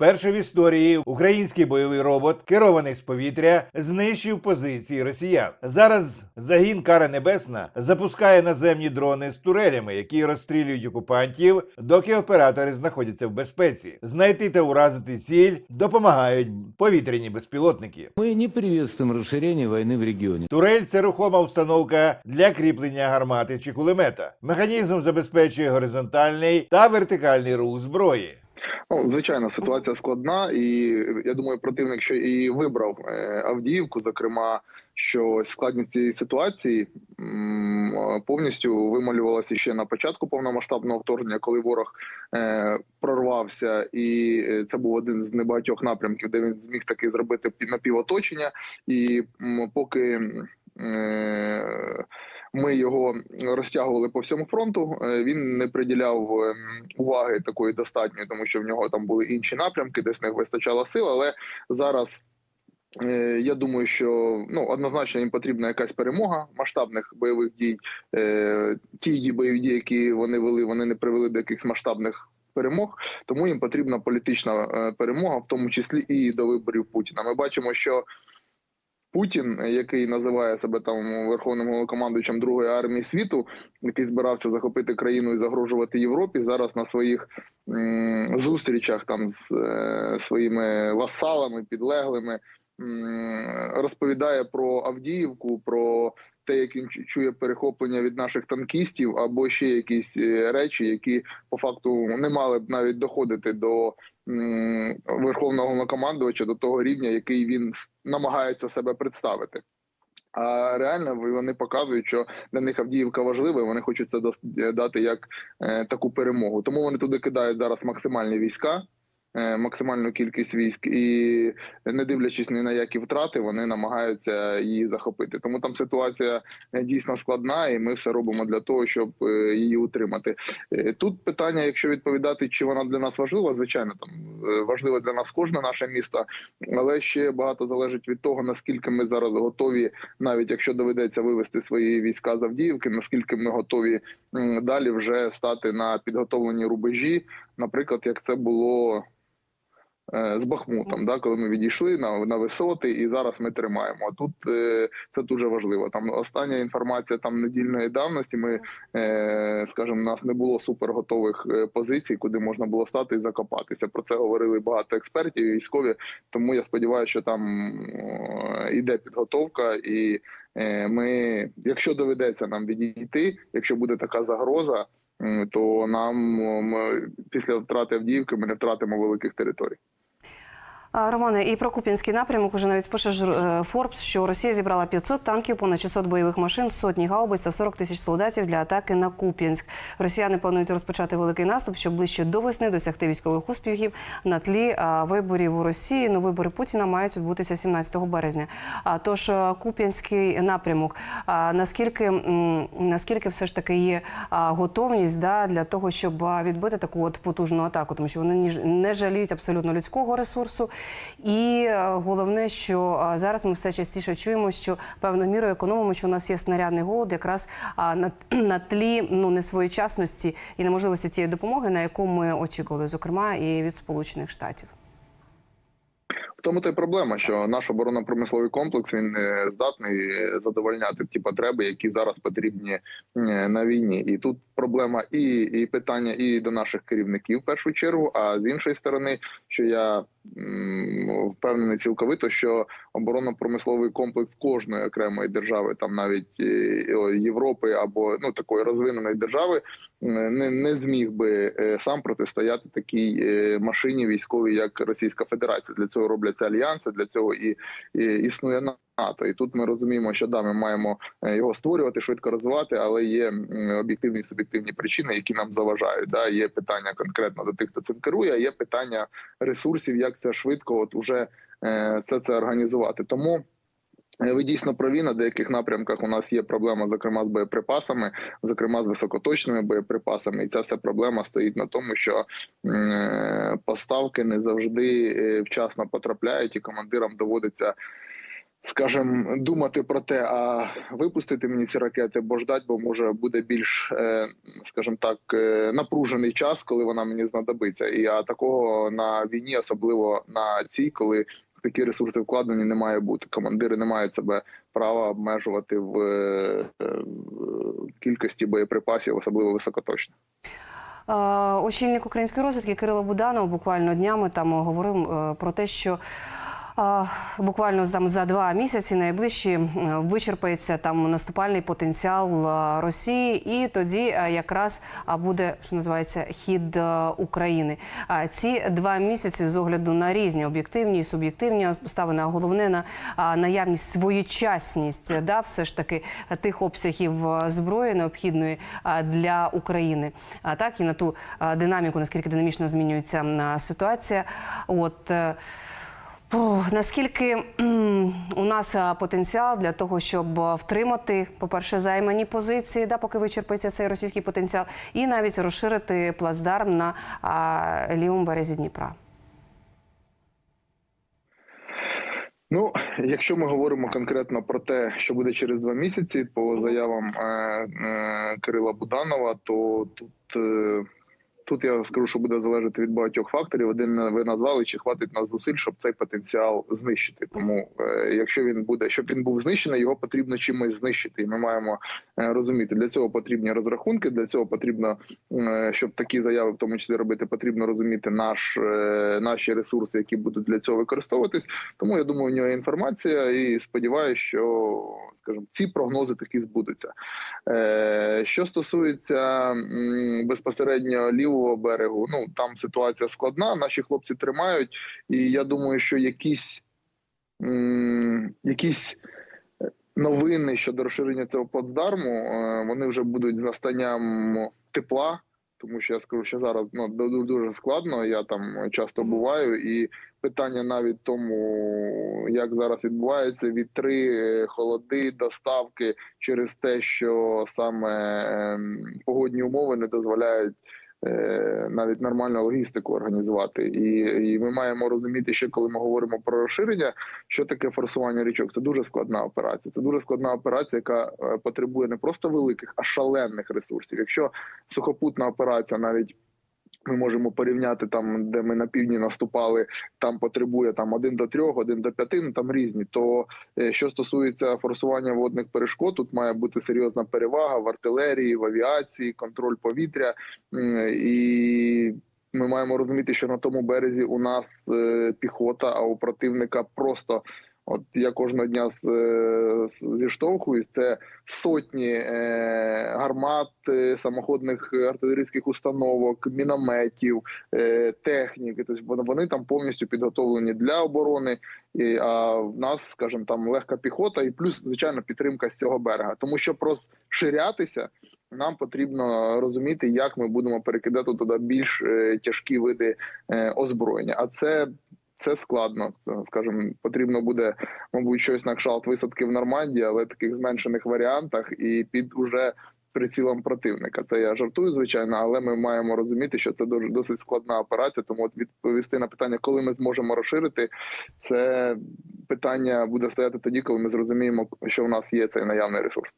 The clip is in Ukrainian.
Перший в історії український бойовий робот, керований з повітря, знищив позиції росіян. Зараз загін Кара Небесна запускає наземні дрони з турелями, які розстрілюють окупантів, доки оператори знаходяться в безпеці. Знайти та уразити ціль допомагають повітряні безпілотники. Мы не приветствуем расширение войны в регионе. Турель це рухома установка для кріплення гармати чи кулемета. Механізм забезпечує горизонтальний та вертикальний рух зброї. Ну, звичайно, ситуація складна, і я думаю, противник, що і вибрав е, Авдіївку, зокрема, що складність цієї ситуації е, повністю вималювалася ще на початку повномасштабного вторгнення, коли ворог е, прорвався, і це був один з небагатьох напрямків, де він зміг таки зробити пі- напівоточення. І поки ми його розтягували по всьому фронту. е, Він не приділяв ем, уваги такої достатньої, тому що в нього там були інші напрямки, десь не вистачало сил. Але зараз е, я думаю, що ну однозначно їм потрібна якась перемога масштабних бойових дій. Е, Ті бойові дії, які вони вели, вони не привели до якихось масштабних. Перемог, тому їм потрібна політична е, перемога, в тому числі і до виборів Путіна. Ми бачимо, що Путін, який називає себе там верховним головнокомандуючим другої армії світу, який збирався захопити країну і загрожувати Європі, зараз на своїх зустрічах там з е, своїми васалами, підлеглими розповідає про Авдіївку, про те, як він чує перехоплення від наших танкістів, або ще якісь е, речі, які по факту не мали б навіть доходити до верховного головнокомандувача до того рівня, який він намагається себе представити. А реально вони показують, що для них Авдіївка важлива, і вони хочуть це дати як е, таку перемогу. Тому вони туди кидають зараз максимальні війська, максимальну кількість військ, і не дивлячись ні на які втрати, вони намагаються її захопити. Тому там ситуація е, дійсно складна, і ми все робимо для того, щоб е, її утримати. Е, Тут питання, якщо відповідати, чи вона для нас важлива, звичайно, там е, важливо для нас кожне наше місто, але ще багато залежить від того, наскільки ми зараз готові, навіть якщо доведеться вивести свої війська з Авдіївки, наскільки ми готові далі вже стати на підготовлені рубежі, наприклад, як це було. Е, З Бахмутом, да, коли ми відійшли на, на висоти, і зараз ми тримаємо. А тут е, це дуже важливо. Там остання інформація там недільної давності. Ми е, скажімо, у нас не було суперготових е, позицій, куди можна було стати і закопатися. Про це говорили багато експертів і військові. Тому я сподіваюся, що там е, іде підготовка, і е, ми, якщо доведеться нам відійти, якщо буде така загроза, то нам після втрати Авдіївки ми не втратимо великих територій. Романе, і про Куп'янський напрямок уже навіть пише ж, е, Форбс, що Росія зібрала 500 танків, понад 600 бойових машин, сотні гаубиць та 40 тисяч солдатів для атаки на Куп'янськ. Росіяни планують розпочати великий наступ, щоб ближче до весни досягти військових успіхів на тлі виборів у Росії. Ну, вибори Путіна мають відбутися 17 березня. А тож е, Куп'янський напрямок. А, наскільки наскільки все ж таки є готовність да, для того, щоб відбити таку от потужну атаку, тому що вони не жаліють абсолютно людського ресурсу. І е, головне, що зараз ми все частіше чуємо, що певною мірою економимо, що у нас є снарядний голод, якраз на, на тлі ну несвоєчасності і неможливості тієї допомоги, на яку ми очікували, зокрема і від Сполучених Штатів. Тому то й проблема, що наш оборонно-промисловий комплекс він не здатний задовольняти ті потреби, які зараз потрібні е, на війні. І тут проблема і, і питання і до наших керівників в першу чергу. А з іншої сторони, що я впевнений цілковито, що оборонно-промисловий комплекс кожної окремої держави, там навіть е, Європи або ну такої розвиненої держави, е, не, не зміг би е, сам протистояти такій е, машині військовій, як Російська Федерація. Для цього робляться альянси, для цього і, і існує НАТО. І тут ми розуміємо, що да, ми маємо е, його створювати, швидко розвивати, але є об'єктивні і суб'єктивні причини, які нам заважають. Да, є питання конкретно до тих, хто цим керує, є питання ресурсів, як це швидко, от уже е, це це організувати. Тому. Е, Ви дійсно праві на деяких напрямках. У нас є проблема, зокрема з боєприпасами, зокрема з високоточними боєприпасами, і ця вся проблема стоїть на тому, що е, поставки не завжди е, вчасно потрапляють, і командирам доводиться скажімо, думати про те, а випустити мені ці ракети, бо ждать, бо може буде більш, скажімо так, напружений час, коли вона мені знадобиться. І а такого на війні, особливо на цій, коли такі ресурси вкладені, не має бути. Командири не мають себе права обмежувати в, е, в кількості боєприпасів, особливо високоточних. Е, Очільник української розвідки Кирило Буданов буквально днями там говорив е, про те, що е, буквально там за два місяці найближчі вичерпається там наступальний потенціал Росії, і тоді е, якраз буде що називається хід е, України. А ці два місяці з огляду на різні об'єктивні і суб'єктивні обставини, а головне на наявність своєчасність, е, да, все ж таки тих обсягів зброї необхідної для України, а так і на ту динаміку, наскільки динамічно змінюється ситуація. От о, наскільки у нас потенціал для того, щоб втримати, по-перше, займані позиції, да, поки вичерпається цей російський потенціал, і навіть розширити плацдарм на а, лівому березі Дніпра. Ну, якщо ми говоримо конкретно про те, що буде через два місяці, по заявам е, е, Кирила Буданова, то тут. Е, Тут я скажу, що буде залежати від багатьох факторів. Один ви назвали, чи хватить нас зусиль, щоб цей потенціал знищити. Тому, е, якщо він буде, щоб він був знищений, його потрібно чимось знищити. І ми маємо е, розуміти, для цього потрібні розрахунки. Для цього потрібно, е, щоб такі заяви, в тому числі робити, потрібно розуміти наш наші ресурси, які будуть для цього використовуватись. Тому я думаю, у нього є інформація, і сподіваюся, що скажімо, ці прогнози таки збудуться. Що стосується безпосередньо лівого берегу, ну там ситуація складна. Наші хлопці тримають, і я думаю, що якісь, м, якісь новини щодо розширення цього плацдарму, е, вони вже будуть з настанням тепла. Тому що я скажу, що зараз ну ду- дуже складно. Я там часто буваю, і питання навіть тому, як зараз відбувається вітри, е, холоди, доставки через те, що саме ем, погодні умови не дозволяють е, навіть нормальну логістику організувати. І, і ми маємо розуміти, що коли ми говоримо про розширення, що таке форсування річок? Це дуже складна операція. Це дуже складна операція, яка е, потребує не просто великих, а шалених ресурсів. Якщо сухопутна операція навіть ми можемо порівняти там, де ми на півдні наступали, там потребує там один до трьох, один до п'яти, ну там різні. То е, що стосується форсування водних перешкод, тут має бути серйозна перевага в артилерії, в авіації, контроль повітря і. Ми маємо розуміти, що на тому березі у нас е, піхота, а у противника просто От я кожного дня е, зіштовхуюсь. Це сотні е, гармат, е, самоходних артилерійських установок, мінометів, техніки. Тобто вони, там повністю підготовлені для оборони. І, а в нас, скажімо, там легка піхота, і плюс звичайно підтримка з цього берега. Тому щоб розширятися, нам потрібно розуміти, як ми будемо перекидати туди більш тяжкі види озброєння. А це це складно. Скажімо, потрібно буде, мабуть, щось на кшалт висадки в Нормандії, але таких зменшених варіантах і під уже прицілом противника. Це я жартую, звичайно, але ми маємо розуміти, що це дуже досить складна операція. Тому от відповісти на питання, коли ми зможемо розширити, це питання буде стояти тоді, коли ми зрозуміємо, що в нас є цей наявний ресурс.